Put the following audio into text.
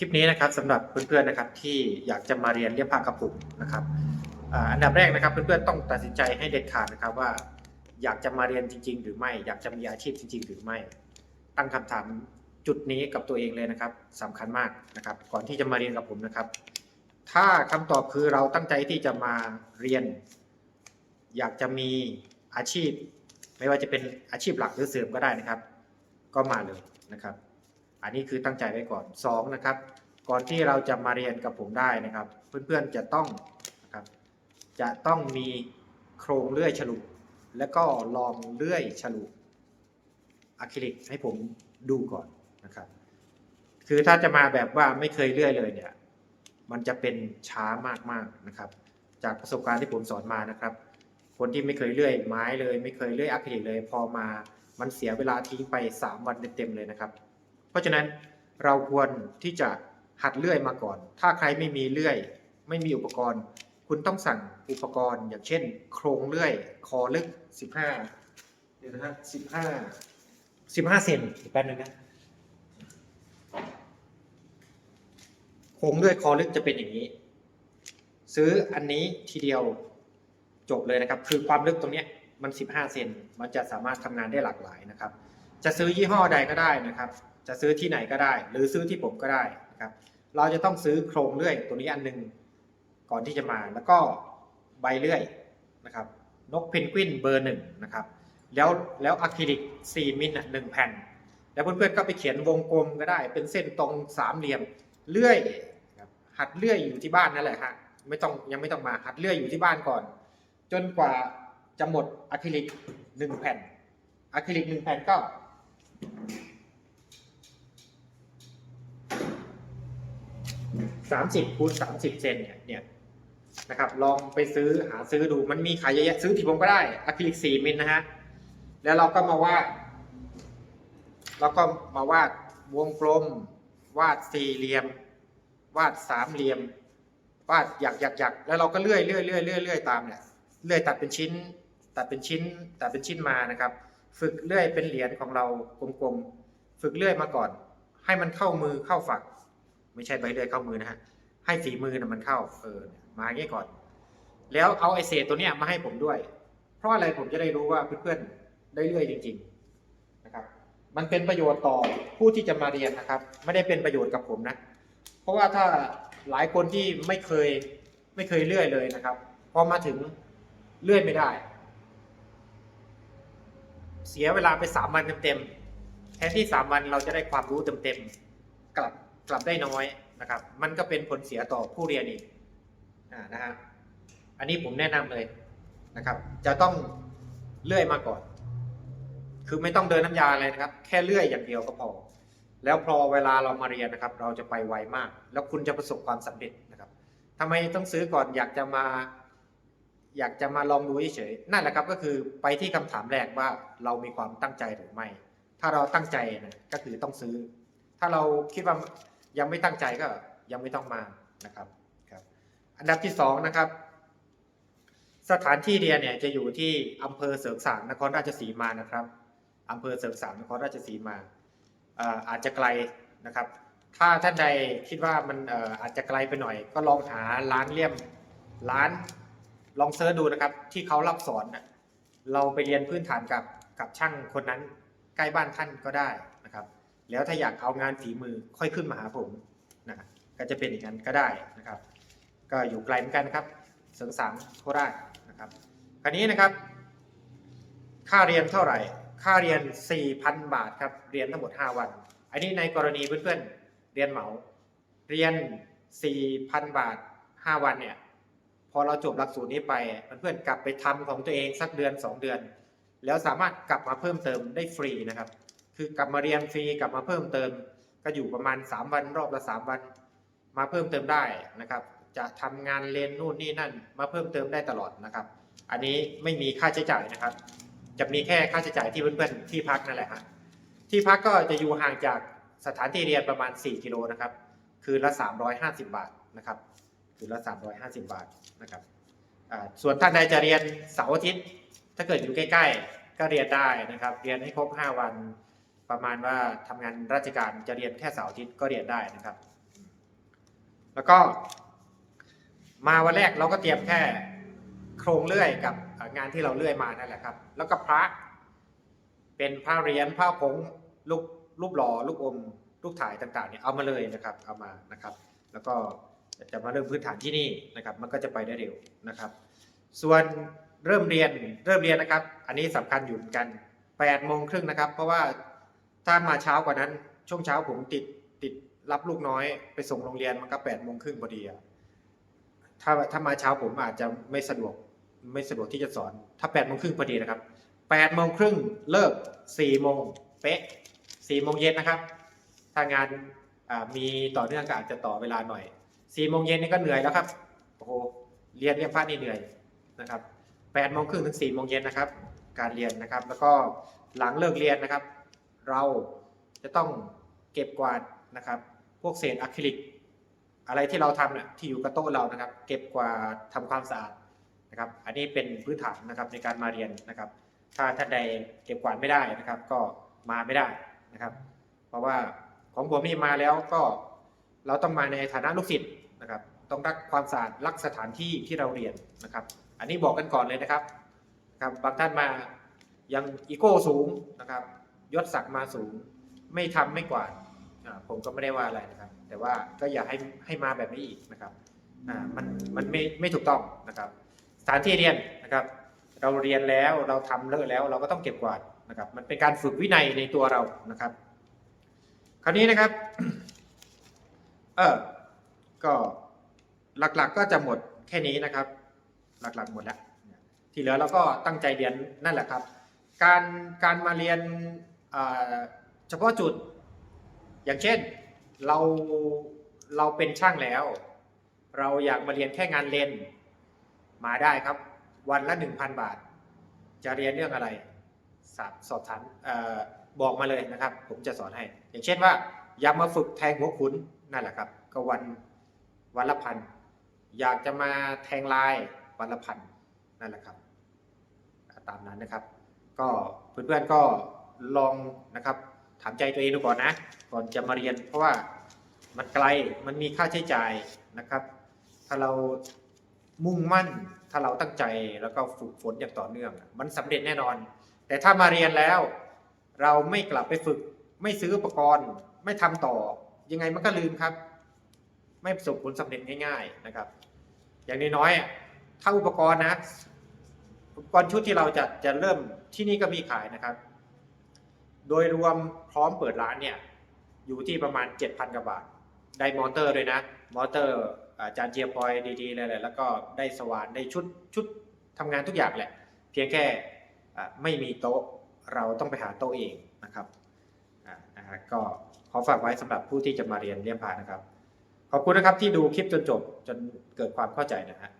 ลิปนี้นะครับสำหรับเพื่อนๆนะครับที่อยากจะมาเรียนเรียกภาคกระปุกนะครับอันดับแรกนะครับเพื่อนๆต้องตัดสินใจให้เด็ดขาดนะครับว่า อยากจะมาเรียนจริง ๆ หรือไม่ อยากจะมีอาชีพจริง ๆ หรือไม่ ตั้งคำถามจุดนี้กับตัวเองเลยนะครับสำคัญมากนะครับ ก่อนที่จะมาเรียนกับผมนะครับ ถ้าคำตอบคือเราตั้งใจที่จะมาเรียน อยากจะมีอาชีพ ไม่ว่าจะเป็นอาชีพหลักหรือเสริมก็ได้นะครับ ก็มาเลยนะครับ อันนี้คือตั้งใจไว้ก่อนสองนะครับ ก่อนที่เราจะมาเรียนกับผมได้นะครับ เพื่อนๆจะต้องนะครับ จะต้องมีโครงเลื่อยฉลุ แล้วก็ลองเลื่อยฉลุอะคริลิกให้ผมดูก่อนนะครับ คือถ้าจะมาแบบว่าไม่เคยเลื่อยเลยเนี่ย มันจะเป็นช้ามากๆนะครับ จากประสบการณ์ที่ผมสอนมานะครับ คนที่ไม่เคยเลื่อยไม้เลย ไม่เคยเลื่อยอะคริลิกเลย พอมา มันเสียเวลาทิ้งไป 3 วันเต็มๆเลยนะครับ เพราะฉะนั้นเราควรที่จะหัดเลื่อยมาก่อน ถ้าใครไม่มีเลื่อย ไม่มีอุปกรณ์ คุณต้องสั่งอุปกรณ์อย่างเช่น โครงเลื่อย คอลึก 15เดี๋ยวนะฮะ15 15เซนอีกแป๊บนึงนะโครงเลื่อยคอลึกจะเป็นอย่างนี้ ซื้ออันนี้ทีเดียวจบเลยนะครับ คือความลึกตรงนี้มัน 15 เซนมันจะสามารถทำงานได้หลากหลายนะครับ จะซื้อยี่ห้อใดก็ได้นะครับ จะซื้อที่ไหนก็ได้ หรือซื้อที่ผมก็ได้นะครับเราจะต้องซื้อโครงเลื่อยตัวนี้อันหนึงก่อนที่จะมาแล้วก็ใบเลื่อยนะครับนกเพนกวินเบอร์หนึ่งนะครับแล้วแล้วอะคริลิก4มิลหนึ่งแผ่น แล้วเพื่อนๆก็ไปเขียนวงกลมก็ได้ เป็นเส้นตรงสามเหลี่ยมเลื่อยครับหัดเลื่อยอยู่ที่บ้านนั่นแหละฮะไม่ต้องยังไม่ต้องมาหัดเลื่อยอยู่ที่บ้านก่อน จนกว่าจะหมดอะคริลิกหนึ่งแผ่นอะคริลิกหนึ่งแผ่นก็ สามสิบคูณสามสิบเซนเนี่ยเนี่ยนะครับลองไปซื้อหาซื้อดูมันมีขายเยอะแยะซื้อที่ผมก็ได้อะคริลิกสี่มิลนะฮะแล้วเราก็มาวาดเราก็มาวาดวงกลม วาดสี่เหลี่ยม วาดสามเหลี่ยม วาดหยักหยักหยักแล้วเราก็เลื่อยเลื่อยเลื่อยเลื่อยเลื่อยตามเนี่ยเลื่อยตัดเป็นชิ้น ตัดเป็นชิ้น ตัดเป็นชิ้นมานะครับ ฝึกเลื่อยเป็นเหรียญของเรากลมๆฝึกเลื่อยมาก่อน ให้มันเข้ามือเข้าฝัก ไม่ใช่ใบเลื่อยเข้ามือนะฮะให้ฝีมือนะมันเข้าเออมาอย่างนี้ก่อน แล้วเอาไอเศษตัวเนี้ยมาให้ผมด้วย เพราะอะไรผมจะได้รู้ว่าเพื่อนๆได้เลื่อยจริง ๆนะครับ มันเป็นประโยชน์ต่อผู้ที่จะมาเรียนนะครับ ไม่ได้เป็นประโยชน์กับผมนะ เพราะว่าถ้าหลายคนที่ไม่เคยไม่เคยเลื่อยเลยนะครับพอมาถึงเลื่อยไม่ได้ เสียเวลาไปสามวันเต็มๆแทนที่สามวันเราจะได้ความรู้เต็มๆกลับ กลับได้น้อยนะครับ มันก็เป็นผลเสียต่อผู้เรียนอีกอ่านะฮะอันนี้ผมแนะนำเลยนะครับ จะต้องเลื่อยมาก่อน คือไม่ต้องเดินน้ำยาอะไรนะครับ แค่เลื่อยอย่างเดียวก็พอ แล้วพอเวลาเรามาเรียนนะครับ เราจะไปไวมาก แล้วคุณจะประสบความสำเร็จนะครับทำไมต้องซื้อก่อนอยากจะมา อยากจะมาลองดูเฉยๆนั่นแหละครับก็คือไปที่คำถามแรกว่าเรามีความตั้งใจหรือไม่ ถ้าเราตั้งใจนะก็คือต้องซื้อ ถ้าเราคิดว่า ยังไม่ตั้งใจก็ยังไม่ต้องมานะครับครับ อันดับที่สองนะครับ สถานที่เรียนเนี่ยจะอยู่ที่อำเภอเสริงสางนครราชสีมานะครับอำเภอเสริงสางนครราชสีมาอาจจะไกลนะครับ ถ้าท่านใดคิดว่ามันอาจจะไกลไปหน่อย ก็ลองหาร้านเลี่ยมร้านลองเซิร์ชดูนะครับ ที่เขารับสอนเราไปเรียนพื้นฐานกับกับช่างคนนั้นใกล้บ้านท่านก็ได้นะครับ แล้วถ้าอยากเอางานฝีมือค่อยขึ้นมาหาผมนะครับก็จะเป็นอย่างนั้นก็ได้นะครับ ก็อยู่ไกลเหมือนกันนะครับเสริงสางโคราชนะครับคราวนี้นะครับ ค่าเรียนเท่าไหร่ ค่าเรียน 4,000 บาทครับเรียนทั้งหมด 5 วัน อันนี้ในกรณีเพื่อนๆเรียนเหมา เรียน 4,000 บาท 5 วันเนี่ยพอเราจบหลักสูตรนี้ไปเพื่อนๆกลับไปทำของตัวเองสักเดือน 2 เดือน แล้วสามารถกลับมาเพิ่มเติมได้ฟรีนะครับ คือกลับมาเรียนฟรีกลับมาเพิ่มเติม ก็อยู่ประมาณ 3 วันรอบละ 3 วัน มาเพิ่มเติมได้นะครับ จะทำงานเรียนนู่นนี่นั่น มาเพิ่มเติมได้ตลอดนะครับ อันนี้ไม่มีค่าใช้จ่ายนะครับ จะมีแค่ค่าใช้จ่ายที่เพื่อนๆที่พักนั่นแหละฮะที่พักก็จะอยู่ห่างจากสถานที่เรียนประมาณ 4 กิโลนะครับคืนละ 350 บาทนะครับคืนละ 350 บาทนะครับส่วนท่านใดจะเรียนเสาร์อาทิตย์ ถ้าเกิดอยู่ใกล้ ๆ ก็เรียนได้นะครับ เรียนให้ครบ 5 วัน ประมาณว่าทำงานราชการจะเรียนแค่เสาร์อาทิตย์ก็เรียนได้นะครับ แล้วก็ มาวันแรกเราก็เตรียมแค่โครงเลื่อยกับงานที่เราเลื่อยมานั่นแหละครับ แล้วก็พระเป็นพระเรียญพระผงลูกรูปหล่อลูกอมรูปถ่ายต่างๆเนี่ยเอามาเลยนะครับเอามานะครับ แล้วก็จะมาเริ่มพื้นฐานที่นี่นะครับ มันก็จะไปได้เร็วนะครับ ส่วนเริ่มเรียนเริ่มเรียนนะครับ อันนี้สำคัญอยู่เหมือนกัน8โมงครึ่งนะครับ เพราะว่า ถ้ามาเช้ากว่านั้น ช่วงเช้าผมติดติดรับลูกน้อยไปส่งโรงเรียนมันก็8โมงครึ่งพอดีอะถ้าถ้ามาเช้าผมอาจจะไม่สะดวกไม่สะดวกที่จะสอน ถ้า8โมงครึ่งพอดีนะครับ8โมงครึ่งเลิก4โมงเป๊ะ4โมงเย็นนะครับ ถ้างานมีต่อเนื่องก็อาจจะต่อเวลาหน่อย4โมงเย็นนี่ก็เหนื่อยแล้วครับโอ้โหเรียนเรียนพระนี่เหนื่อยนะครับ8โมงครึ่งถึง4โมงเย็นนะครับ การเรียนนะครับ แล้วก็หลังเลิกเรียนนะครับ เราจะต้องเก็บกวาดนะครับ พวกเศษอะคริลิก อะไรที่เราทำเนี่ยที่อยู่กับโต๊ะเรานะครับ เก็บกวาดทำความสะอาดนะครับ อันนี้เป็นพื้นฐานนะครับในการมาเรียนนะครับ ถ้าท่านใดเก็บกวาดไม่ได้นะครับ ก็มาไม่ได้นะครับ เพราะว่าของผมนี่มาแล้วก็เราต้องมาในฐานะลูกศิษย์นะครับ ต้องรักความสะอาดรักสถานที่ที่เราเรียนนะครับ อันนี้บอกกันก่อนเลยนะครับครับบางท่านมายังอีโก้สูงนะครับ ยศศักดิ์มาสูง ไม่ทำไม่กวาดอ่าผมก็ไม่ได้ว่าอะไรนะครับ แต่ว่าก็อย่าให้ให้มาแบบนี้อีกนะครับมันมันไม่ไม่ถูกต้องนะครับ สถานที่เรียนนะครับ เราเรียนแล้วเราทำเลิกแล้วเราก็ต้องเก็บกวาดนะครับ มันเป็นการฝึกวินัยในตัวเรานะครับ คราวนี้นะครับเออก็หลักๆก็จะหมดแค่นี้นะครับ หลักๆหมดแล้วที่เหลือเราก็ตั้งใจเรียนนั่นแหละครับ การการมาเรียน เฉพาะจุด อย่างเช่นเราเราเป็นช่างแล้ว เราอยากมาเรียนแค่งานเลนมาได้ครับ วันละ 1,000 บาท จะเรียนเรื่องอะไรสอบสอบถามออบอกมาเลยนะครับ ผมจะสอนให้ อย่างเช่นว่า อยากมาฝึกแทงหัวขุนนั่นแหละครับ ก็วันวันละพันอยากจะมาแทงลายวันละพันนั่นแหละครับ ตามนั้นนะครับ ก็เพื่อนๆก็ ลองนะครับถามใจตัวเองดูก่อนนะ ก่อนจะมาเรียน เพราะว่ามันไกลมันมีค่าใช้จ่ายนะครับ ถ้าเรามุ่งมั่น ถ้าเราตั้งใจแล้วก็ฝึกฝนอย่างต่อเนื่อง มันสำเร็จแน่นอน แต่ถ้ามาเรียนแล้ว เราไม่กลับไปฝึก ไม่ซื้ออุปกรณ์ ไม่ทำต่อ ยังไงมันก็ลืมครับ ไม่ประสบผลสำเร็จง่าย ๆนะครับ อย่างน้อยๆอะถ้าอุปกรณ์นะอุปกรณ์ชุดที่เราจะจะเริ่มที่นี่ก็มีขายนะครับ โดยรวมพร้อมเปิดร้านเนี่ยอยู่ที่ประมาณ 7,000กว่าบาท ได้มอเตอร์ด้วยนะ มอเตอร์อาจารย์เจียปอยดีๆเลยแหละแล้วก็ได้สว่านได้ชุดชุดทำงานทุกอย่างแหละ เพียงแค่ไม่มีโต๊ะเราต้องไปหาโต๊ะเองนะครับอะนะฮะก็ขอฝากไว้สำหรับผู้ที่จะมาเรียนเรียมพานะครับ ขอบคุณนะครับที่ดูคลิปจนจบจนเกิดความเข้าใจนะฮะ